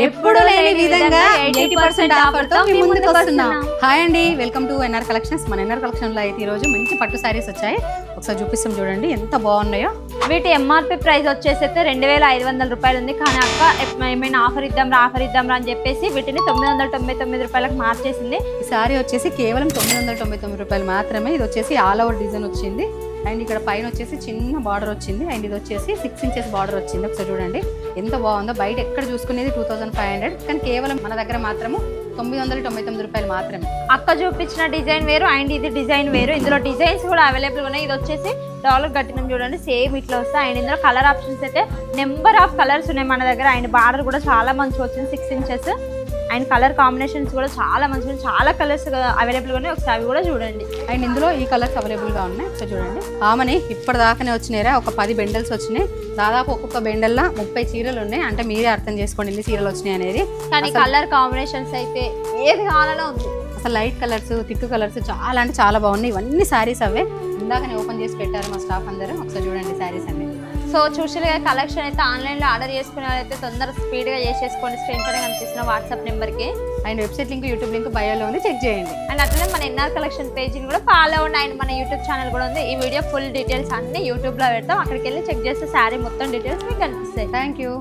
ఎప్పుడు లేని విధంగా ఎయిటీ పర్సెంట్ ఆఫర్తో మీ ముందుకు వస్తున్నాం. హాయ్ అండి వెల్కమ్ టు ఎన్ఆర్ కలెక్షన్స్. మన ఎన్ఆర్ కలెక్షన్లో అయితే ఈ రోజు మంచి పట్టు శారీస్ వచ్చాయి. ఒకసారి చూపిస్తాం చూడండి ఎంత బాగున్నాయో. వీటి ఎంఆర్పి ప్రైస్ వచ్చేసి అయితే రెండు వేల ఐదు వందల రూపాయలు ఉంది. కానీ అక్క ఏమైనా ఆఫర్ ఇద్దాం రా ఆఫర్ ఇద్దాం రా అని చెప్పేసి వీటిని తొమ్మిది వందల తొంభై తొమ్మిది రూపాయలకు మార్చేసింది. ఈ శారీ వచ్చేసి కేవలం తొమ్మిది వందల తొంభై తొమ్మిది రూపాయలు మాత్రమే. ఇది వచ్చేసి ఆల్ ఓవర్ డిజైన్ వచ్చింది. అండ్ ఇక్కడ పైన వచ్చేసి చిన్న బార్డర్ వచ్చింది. అండ్ ఇది వచ్చేసి సిక్స్ ఇంచెస్ బార్డర్ వచ్చింది. ఒకసారి చూడండి. ఎంత బాగుందో బయట ఎక్కడ చూసుకునేది టూ థౌసండ్ ఫైవ్ హండ్రెడ్ కానీ కేవలం మన దగ్గర మాత్రము తొమ్మిది వందల తొంభై తొమ్మిది రూపాయలు మాత్రమే. అక్క చూపించిన డిజైన్ వేరు అండ్ ఇది డిజైన్ వేరు. ఇందులో డిజైన్స్ కూడా అవైలబుల్ ఉన్నాయి. ఇది వచ్చేసి డాలర్ కట్టినం చూడండి సేమ్ ఇట్లా వస్తాయి. అండ్ ఇందులో కలర్ ఆప్షన్స్ అయితే నెంబర్ ఆఫ్ కలర్స్ ఉన్నాయి మన దగ్గర. అండ్ బార్డర్ కూడా చాలా మంచి వచ్చింది six inches. And colour combinations కూడా చాలా మంచిగా. చాలా కలర్స్ అవైలబుల్ ఉన్నాయి. ఒకసారి అవి కూడా చూడండి. అండ్ ఇందులో ఈ కలర్స్ అవైలబుల్గా ఉన్నాయి. సో చూడండి. ఆమెని ఇప్పటిదాకానే వచ్చినాయిరా. ఒక పది బెండల్స్ వచ్చినాయి. దాదాపు ఒక్కొక్క బెండల్లో ముప్పై చీరలు ఉన్నాయి. అంటే మీరే అర్థం చేసుకోండి ఎన్ని చీరలు వచ్చినాయి అనేది. కానీ కలర్ కాంబినేషన్స్ అయితే ఏది కావాలన్నా ఉంది. అసలు లైట్ కలర్స్ తిక్కు కలర్స్ చాలా అంటే చాలా బాగున్నాయి. ఇవన్నీ శారీస్ అవే. ఇందాకనే ఓపెన్ చేసి పెట్టారు మా స్టాఫ్ అందరూ. ఒకసారి చూడండి శారీస్ అన్ని. సో చూసారుగా కలెక్షన్ అయితే ఆన్లైన్లో ఆర్డర్ చేసుకునే వాళ్ళైతే తొందరగా స్పీడ్గా చేసేసుకోండి. స్క్రీన్ పైన కనిపిస్తున్న వాట్సాప్ నెంబర్కి and website link YouTube link బయోలో ఉంది చెక్ చేయండి. అండ్ అట్లనే మన ఎన్ఆర్ కలెక్షన్ పేజీని కూడా ఫాలో అవ్వండి అండ్ మన యూట్యూబ్ ఛానల్ కూడా ఉంది. ఈ వీడియో ఫుల్ డీటెయిల్స్ అన్ని యూట్యూబ్లో పెడతాం. అక్కడికి వెళ్ళి చెక్ చేస్తే శారీ మొత్తం డీటెయిల్స్ మీకు కనిపిస్తాయి. Thank you